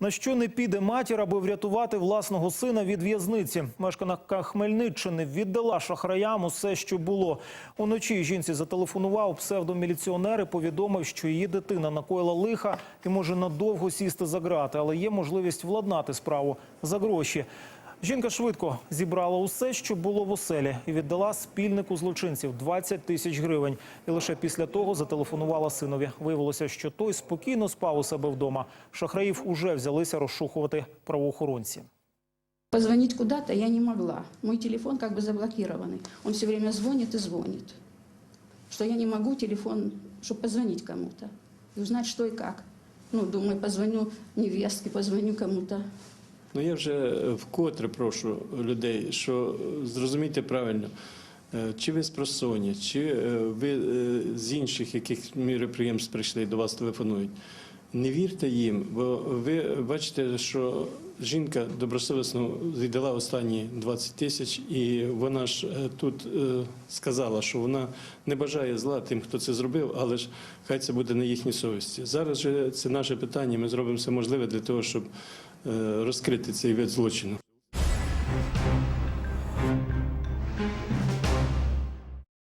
На що не піде матір, аби врятувати власного сина від в'язниці? Мешканка Хмельниччини віддала шахраям усе, що було. Уночі жінці зателефонував псевдоміліціонер і повідомив, що її дитина накоїла лиха і може надовго сісти за грати, але є можливість владнати справу за гроші. Жінка швидко зібрала усе, що було в оселі, і віддала спільнику злочинців 20 тисяч гривень. І лише після того зателефонувала синові. Виявилося, що той спокійно спав у себе вдома. Шахраїв уже взялися розшукувати правоохоронці. Позвонить куда-то я не могла. Мой телефон как бы заблокированный. Он все время звонит и звонит. Что я не могу телефон, чтобы позвонить кому-то и узнать, что и как. Ну, думаю, позвоню невестке, позвоню кому-то. Ну я вже е, вкотре прошу людей, що зрозумійте правильно, е, чи ви з просоння, чи е, ви з інших яких міроприємств прийшли до вас телефонують. Не вірте їм, бо ви бачите, що жінка добросовісно віддала останні 20 тисяч, і вона ж тут сказала, що вона не бажає зла тим, хто це зробив, але ж хай це буде на їхній совісті. Зараз же це наше питання. Ми зробимо все можливе для того, щоб Е, розкрити цей вид злочину.